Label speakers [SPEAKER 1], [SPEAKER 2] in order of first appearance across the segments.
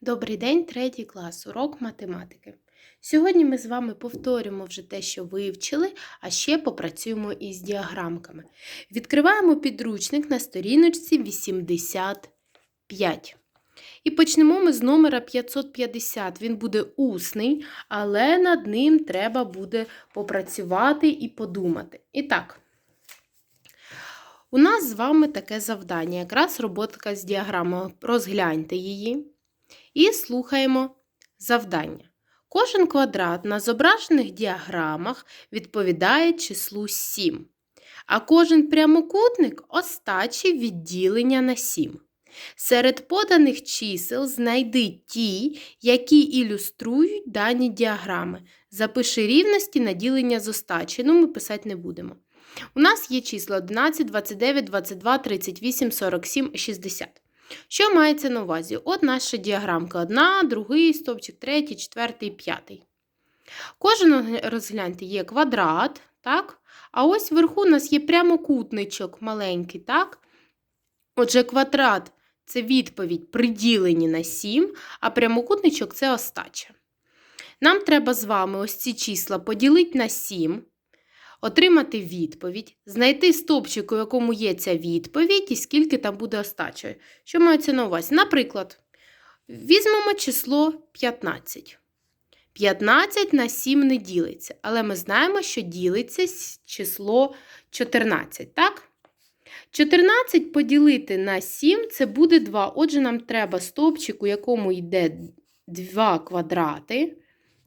[SPEAKER 1] Добрий день, третій клас, урок математики. Сьогодні ми з вами повторимо вже те, що вивчили, а ще попрацюємо із діаграмками. Відкриваємо підручник на сторіночці 85. І почнемо ми з номера 550. Він буде усний, але над ним треба буде попрацювати і подумати. І так. У нас з вами таке завдання, якраз роботка з діаграмою. Розгляньте її. І слухаємо завдання. Кожен квадрат на зображених діаграмах відповідає числу 7, а кожен прямокутник остачі відділення на 7. Серед поданих чисел знайди ті, які ілюструють дані діаграми. Запиши рівності на ділення з остачі. Ну, ми писати не будемо. У нас є числа 11, 29, 22, 38, 47, 60. Що мається на увазі? От наша діаграмка. Одна, другий стовпчик, третій, четвертий, п'ятий. Кожен розгляньте є квадрат, так? А ось вверху у нас є прямокутничок маленький, так? Отже, квадрат це відповідь приділені на 7, а прямокутничок це остача. Нам треба з вами ось ці числа поділити на 7 отримати відповідь, знайти стопчик, у якому є ця відповідь, і скільки там буде остача. Що мається на увазі? Наприклад, візьмемо число 15. 15 на 7 не ділиться, але ми знаємо, що ділиться число 14, так? 14 поділити на 7 це буде 2. Отже, нам треба стовпчик, у якому йде 2 квадрати.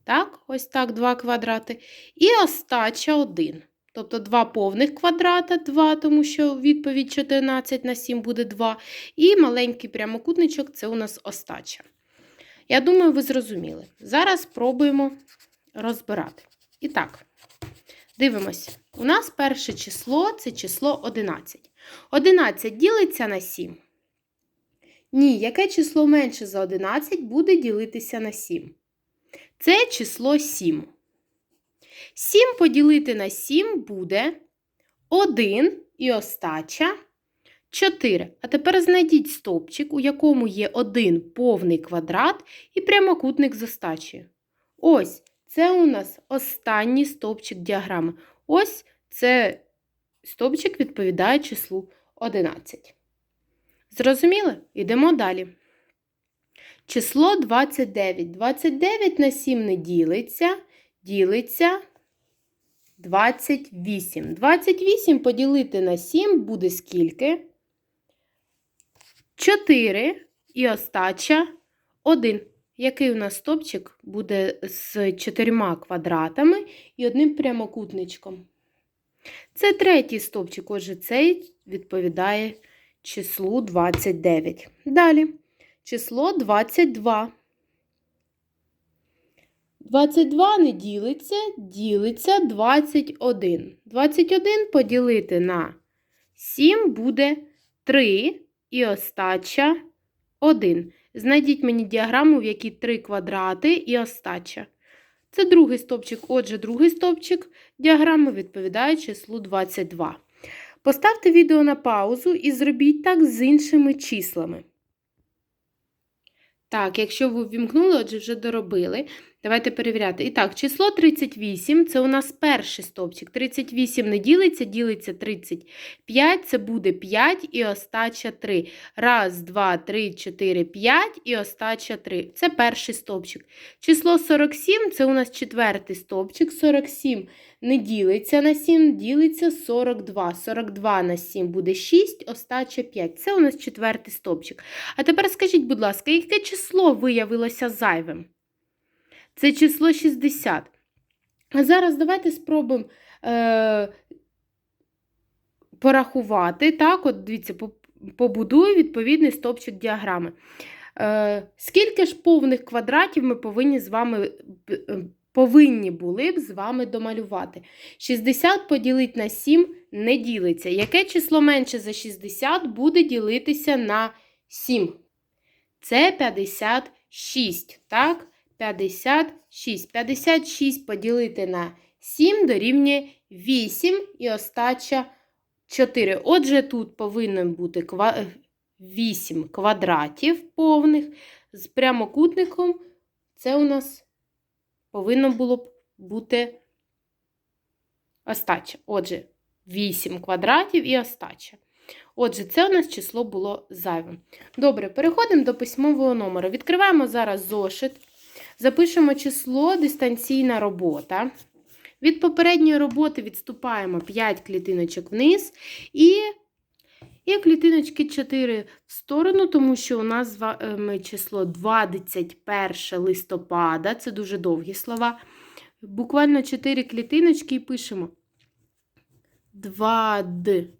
[SPEAKER 1] Так, ось так, 2 квадрати. І остача 1. Тобто 2 повних квадрата 2, тому що відповідь 14 на 7 буде 2. І маленький прямокутничок це у нас остача. Я думаю, ви зрозуміли. Зараз спробуємо розбирати. І так, дивимося. У нас перше число це число 11. 11 ділиться на 7. Ні, яке число менше за 11 буде ділитися на 7? Це число 7. 7 поділити на 7 буде 1 і остача 4. А тепер знайдіть стовпчик, у якому є один повний квадрат і прямокутник з остачею. Ось, це у нас останній стовпчик діаграми. Ось це стовпчик відповідає числу 11. Зрозуміли? Йдемо далі. Число 29. 29 на 7 не ділиться, ділиться 28. 28 поділити на 7 буде скільки? 4 і остача 1. Який у нас стопчик буде з чотирма квадратами і одним прямокутничком? Це третій стовпчик, отже, цей відповідає числу 29. Далі число 22. 22 не ділиться, ділиться 21. 21 поділити на 7 буде 3 і остача 1. Знайдіть мені діаграму, в якій 3 квадрати і остача. Це другий стовпчик. Отже, другий стовпчик діаграми відповідає числу 22. Поставте відео на паузу і зробіть так з іншими числами. Так, якщо ви ввімкнули, отже, вже доробили. Давайте перевіряти. І так, число 38 це у нас перший стовпчик. 38 не ділиться, ділиться 35, це буде 5 і остача 3. Раз, два, три, 4, 5 і остача 3. Це перший стовпчик. Число 47 це у нас четвертий стовпчик. 47 не ділиться на 7, ділиться 42. 42 на 7 буде 6, остача 5. Це у нас четвертий стовпчик. А тепер скажіть, будь ласка, яке число виявилося зайвим? Це число 60. А зараз давайте спробуємо е, порахувати. Так, от дивіться, побудую відповідний стовпчик діаграми. Е, Скільки ж повних квадратів ми повинні з вами повинні були б з вами домалювати? 60 поділити на 7 не ділиться. Яке число менше за 60 буде ділитися на 7? Це 56, так? 56. 56 поділити на 7 дорівнює 8 і остача 4. Отже, тут повинно бути 8 квадратів повних. з прямокутником це у нас повинно було б бути остача. Отже, 8 квадратів і остача. Отже, це у нас число було зайвим. Добре, переходимо до письмового номеру. Відкриваємо зараз зошит. Запишемо число дистанційна робота. Від попередньої роботи відступаємо 5 клітиночок вниз і і клітиночки 4 в сторону, тому що у нас число 21 листопада, це дуже довгі слова. Буквально 4 клітиночки і пишемо 20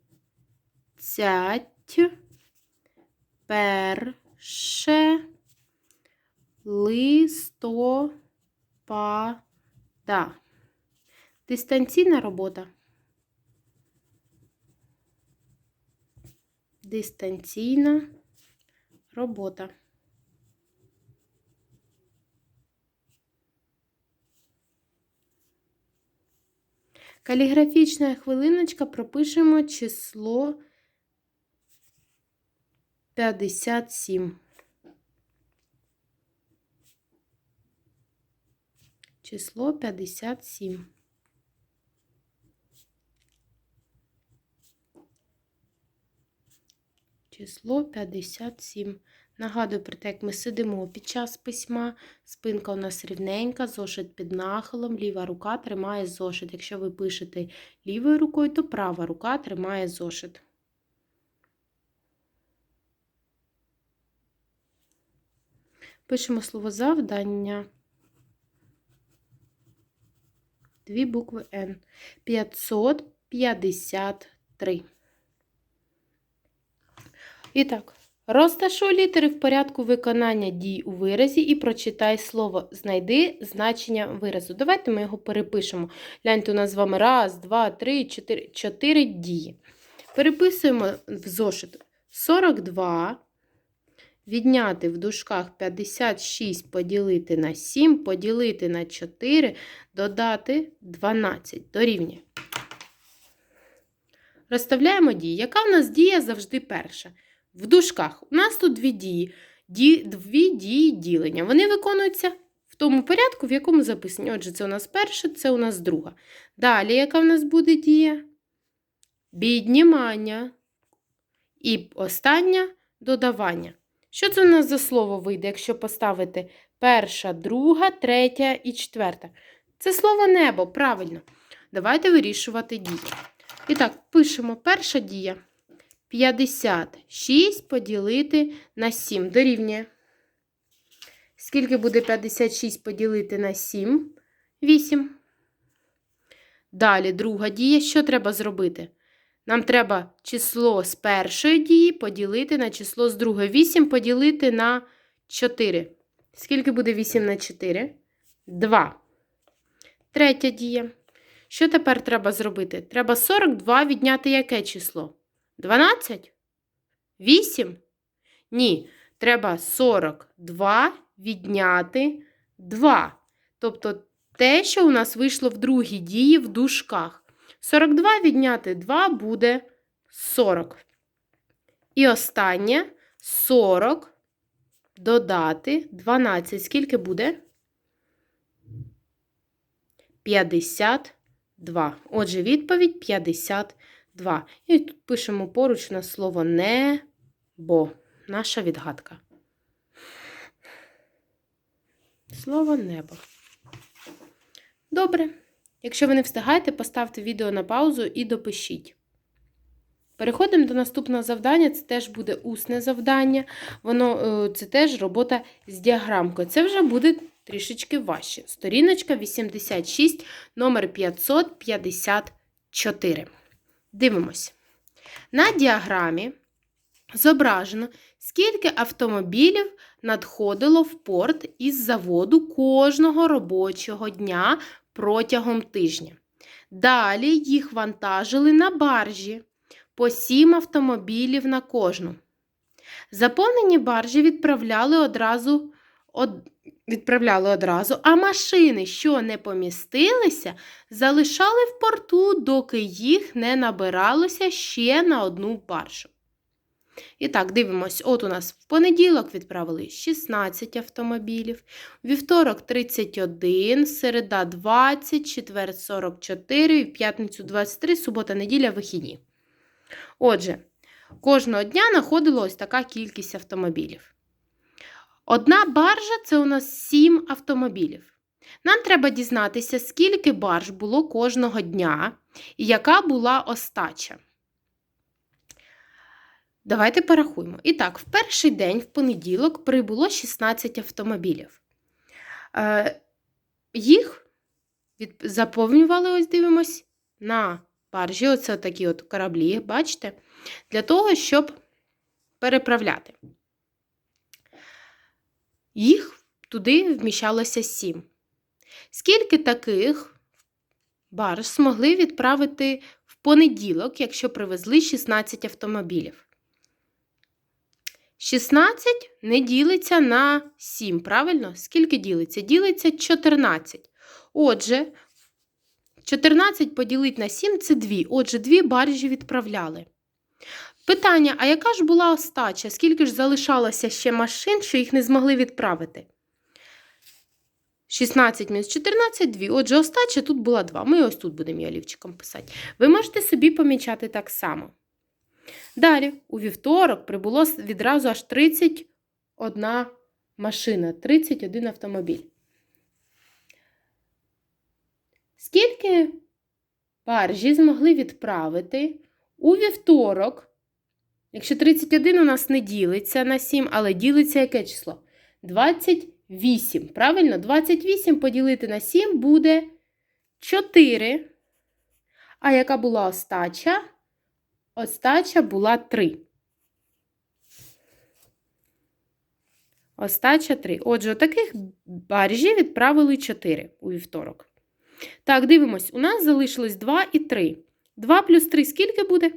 [SPEAKER 1] перше листопада. Дистанційна робота. Дистанційна робота. Каліграфічна хвилиночка пропишемо число 57. Число 57. Число 57. Нагадую про те, як ми сидимо під час письма. Спинка у нас рівненька, зошит під нахилом, ліва рука тримає зошит. Якщо ви пишете лівою рукою, то права рука тримає зошит. Пишемо слово завдання. Дві букви Н. 553. І так, розташуй літери в порядку виконання дій у виразі і прочитай слово. Знайди значення виразу. Давайте ми його перепишемо. Гляньте, у нас з вами раз, два, три, чотири, чотири дії. Переписуємо в зошит 42. Відняти в дужках 56 поділити на 7, поділити на 4, додати 12 дорівнює. Розставляємо дії. Яка в нас дія завжди перша? В дужках. У нас тут дві дії. Ді, дві дії ділення. Вони виконуються в тому порядку, в якому записані. Отже, це у нас перша, це у нас друга. Далі, яка в нас буде дія? Віднімання. І остання додавання. Що це у нас за слово вийде, якщо поставити перша, друга, третя і четверта? Це слово небо, правильно. Давайте вирішувати дії. І так, пишемо перша дія. 56 поділити на 7 дорівнює. Скільки буде 56 поділити на 7? 8. Далі друга дія. Що треба зробити? Нам треба число з першої дії поділити на число з другої. 8 поділити на 4. Скільки буде 8 на 4? 2. Третя дія. Що тепер треба зробити? Треба 42 відняти яке число? 12? 8? Ні. Треба 42 відняти 2. Тобто те, що у нас вийшло в другій дії в дужках. 42 відняти 2 буде 40. І останнє 40 додати 12. Скільки буде? 52. Отже, відповідь 52. І тут пишемо поруч на слово небо. Наша відгадка. Слово небо. Добре. Якщо ви не встигаєте, поставте відео на паузу і допишіть. Переходимо до наступного завдання, це теж буде усне завдання. Воно, е, Це теж робота з діаграмкою. Це вже буде трішечки важче. Сторіночка 86, номер 554. Дивимось. На діаграмі зображено, скільки автомобілів надходило в порт із заводу кожного робочого дня протягом тижня. Далі їх вантажили на баржі по сім автомобілів на кожну. Заповнені баржі відправляли одразу, од, відправляли одразу, а машини, що не помістилися, залишали в порту, доки їх не набиралося ще на одну баржу. І так, дивимось, от у нас в понеділок відправили 16 автомобілів, вівторок 31, середа 20, четвер 44, в п'ятницю 23, субота, неділя, вихідні. Отже, кожного дня знаходило ось така кількість автомобілів. Одна баржа це у нас 7 автомобілів. Нам треба дізнатися, скільки барж було кожного дня і яка була остача. Давайте порахуємо. І так, в перший день, в понеділок, прибуло 16 автомобілів. Е, їх від... заповнювали, ось дивимось, на баржі. Оце такі от кораблі, бачите? Для того, щоб переправляти. Їх туди вміщалося 7. Скільки таких барж змогли відправити в понеділок, якщо привезли 16 автомобілів? 16 не ділиться на 7, правильно? Скільки ділиться? Ділиться 14. Отже, 14 поділити на 7 це 2. Отже, 2 баржі відправляли. Питання: а яка ж була остача? Скільки ж залишалося ще машин, що їх не змогли відправити? 16 мінус 14 2. Отже, остача тут була 2. Ми ось тут будемо олівчиком писати. Ви можете собі помічати так само. Далі, у вівторок прибуло відразу аж 31 машина, 31 автомобіль. Скільки баржі змогли відправити у вівторок? Якщо 31 у нас не ділиться на 7, але ділиться яке число? 28. Правильно? 28 поділити на 7 буде 4. А яка була остача? Остача була 3. Остача 3. Отже, таких баржі відправили 4 у вівторок. Так, дивимось, у нас залишилось 2 і 3. 2 плюс 3 скільки буде?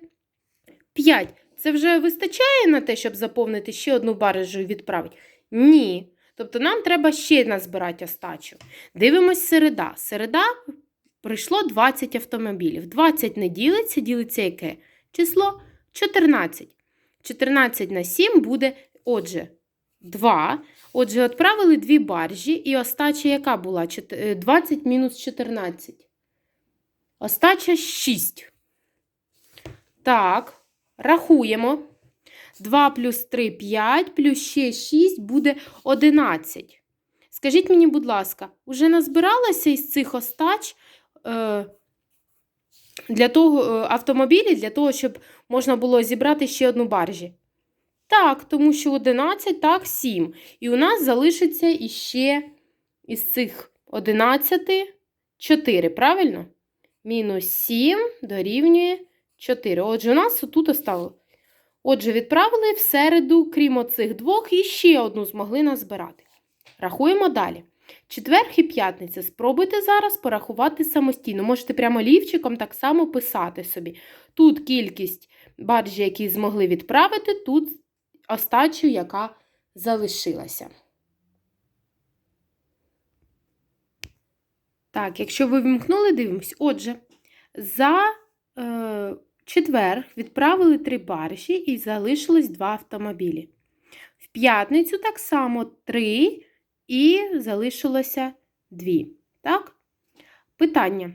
[SPEAKER 1] 5. Це вже вистачає на те, щоб заповнити ще одну баржу і відправити? Ні. Тобто нам треба ще назбирати остачу. Дивимось середа. Середа прийшло 20 автомобілів. 20 не ділиться, ділиться яке? Число 14. 14 на 7 буде, отже, 2. Отже, відправили дві баржі, і остача яка була? 20 мінус 14. Остача 6. Так, рахуємо. 2 плюс 3 5, плюс ще 6 буде 11. Скажіть мені, будь ласка, уже назбиралося із цих остач е, для того, е, автомобілі для того, щоб можна було зібрати ще одну баржі? Так, тому що 11, так, 7. І у нас залишиться іще із цих 11 4, правильно? Мінус 7 дорівнює 4. Отже, у нас тут осталось. Отже, відправили в середу, крім оцих двох, і ще одну змогли назбирати. Рахуємо далі. Четверг і п'ятниця. Спробуйте зараз порахувати самостійно. Можете прямо лівчиком так само писати собі. Тут кількість баржі, які змогли відправити, тут остачу, яка залишилася. Так, якщо ви вимкнули, дивимось. Отже, за е, четвер відправили три баржі і залишилось два автомобілі. В п'ятницю так само три і залишилося дві. Так? Питання.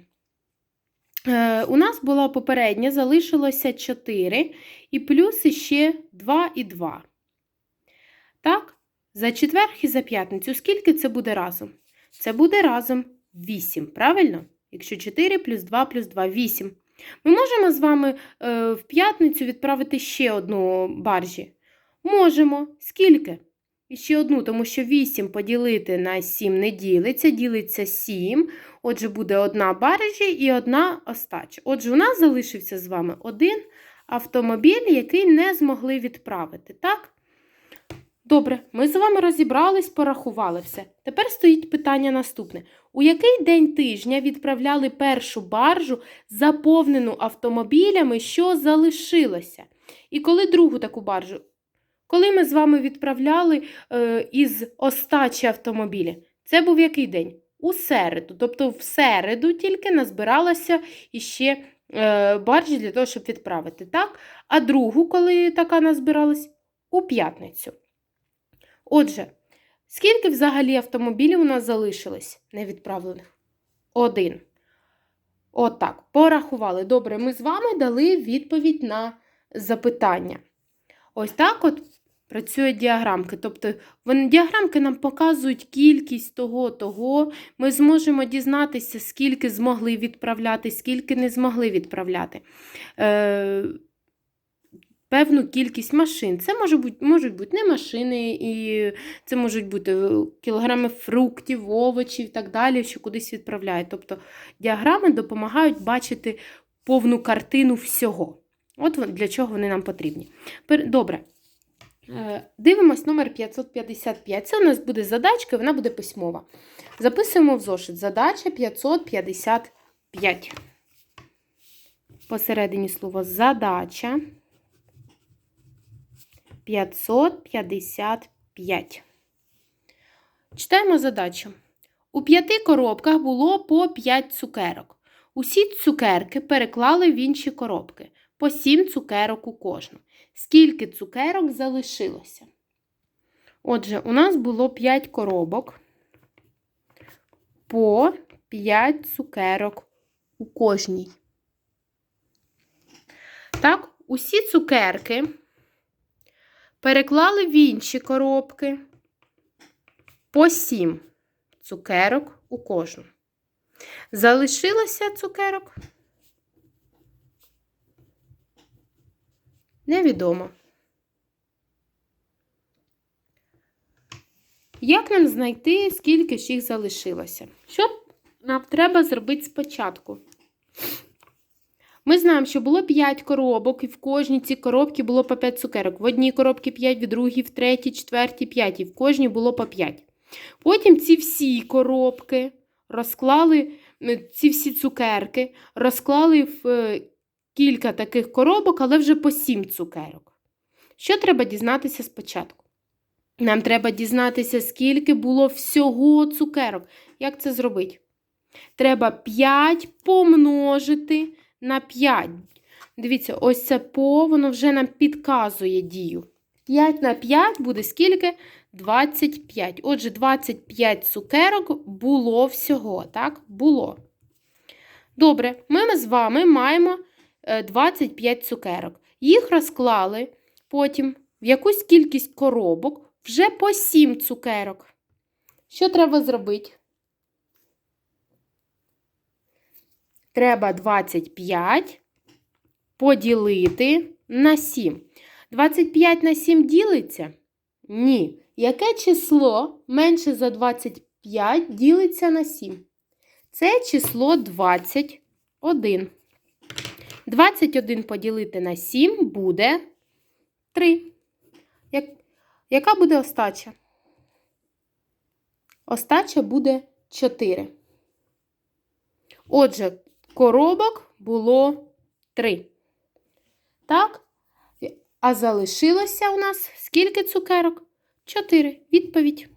[SPEAKER 1] Е, У нас було попереднє, залишилося 4 і плюс ще 2 і 2. Так? За четвер і за п'ятницю. Скільки це буде разом? Це буде разом 8, правильно? Якщо 4 плюс 2 плюс 2 8. Ми можемо з вами е, в п'ятницю відправити ще одну баржі? Можемо. Скільки? І ще одну, тому що 8 поділити на 7 не ділиться, ділиться 7. Отже, буде одна баржі і одна остача. Отже, у нас залишився з вами один автомобіль, який не змогли відправити. Так? Добре, ми з вами розібрались, порахували все. Тепер стоїть питання наступне: у який день тижня відправляли першу баржу, заповнену автомобілями, що залишилося? І коли другу таку баржу? Коли ми з вами відправляли е, із остачі автомобілі? Це був який день? У середу. Тобто, в середу тільки назбиралося іще е, баржі для того, щоб відправити. так? А другу, коли така назбиралась, у п'ятницю. Отже, скільки взагалі автомобілів у нас залишилось невідправлених? Один. Отак, порахували. Добре, ми з вами дали відповідь на запитання. Ось так от працюють діаграмки. Тобто, вони, діаграмки нам показують кількість того, того. Ми зможемо дізнатися, скільки змогли відправляти, скільки не змогли відправляти. Е, Певну кількість машин. Це може бути, можуть бути не машини, і це можуть бути кілограми фруктів, овочів і так далі, що кудись відправляють. Тобто діаграми допомагають бачити повну картину всього. От для чого вони нам потрібні. Добре. Е, Дивимось номер 555. Це у нас буде задачка, вона буде письмова. Записуємо в зошит. Задача 555. Посередині слово задача 555. Читаємо задачу. У п'яти коробках було по 5 цукерок. Усі цукерки переклали в інші коробки. По 7 цукерок у кожну. Скільки цукерок залишилося? Отже, у нас було 5 коробок по 5 цукерок у кожній. Так, усі цукерки переклали в інші коробки по 7 цукерок у кожну. Залишилося цукерок? Невідомо. Як нам знайти, скільки ж їх залишилося? Що нам треба зробити спочатку? Ми знаємо, що було 5 коробок, і в кожній ці коробки було по 5 цукерок. В одній коробці 5, в другій, в третій, четвертій, п'ятій. В кожній було по 5. Потім ці всі коробки розклали, ці всі цукерки розклали в е, кілька таких коробок, але вже по 7 цукерок. Що треба дізнатися спочатку? Нам треба дізнатися, скільки було всього цукерок. Як це зробити? Треба 5 помножити на 5. Дивіться, ось це по, воно вже нам підказує дію. 5 на 5 буде скільки? 25. Отже, 25 цукерок було всього, так? Було. Добре, ми з вами маємо 25 цукерок. Їх розклали потім в якусь кількість коробок вже по 7 цукерок. Що треба зробити? Треба 25 поділити на 7. 25 на 7 ділиться? Ні. Яке число менше за 25 ділиться на 7? Це число 21. 21 поділити на 7 буде 3. Як, яка буде остача? Остача буде 4. Отже, коробок було 3. Так? А залишилося у нас скільки цукерок? 4. Відповідь.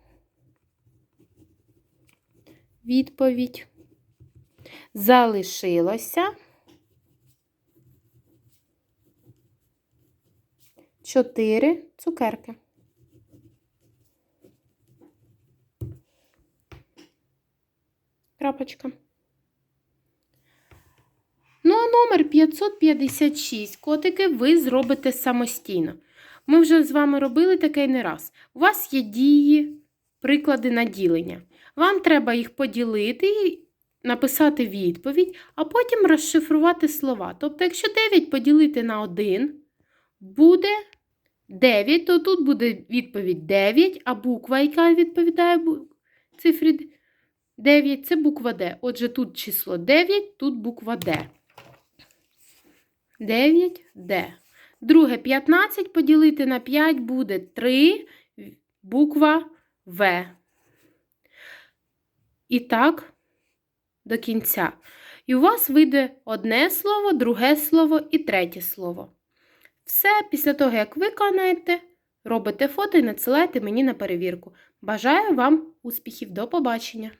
[SPEAKER 1] Відповідь. Залишилося 4 цукерки. Крапочка. Ну, а номер 556 котики ви зробите самостійно. Ми вже з вами робили таке не раз. У вас є дії, приклади наділення. Вам треба їх поділити написати відповідь, а потім розшифрувати слова. Тобто, якщо 9 поділити на 1, буде 9, то тут буде відповідь 9, а буква, яка відповідає цифрі 9, це буква Д. Отже, тут число 9, тут буква Д. 9 Д. Друге 15 поділити на 5 буде 3, буква В. І так до кінця. І у вас вийде одне слово, друге слово і третє слово. Все, після того, як виконаєте, робите фото і надсилайте мені на перевірку. Бажаю вам успіхів! До побачення!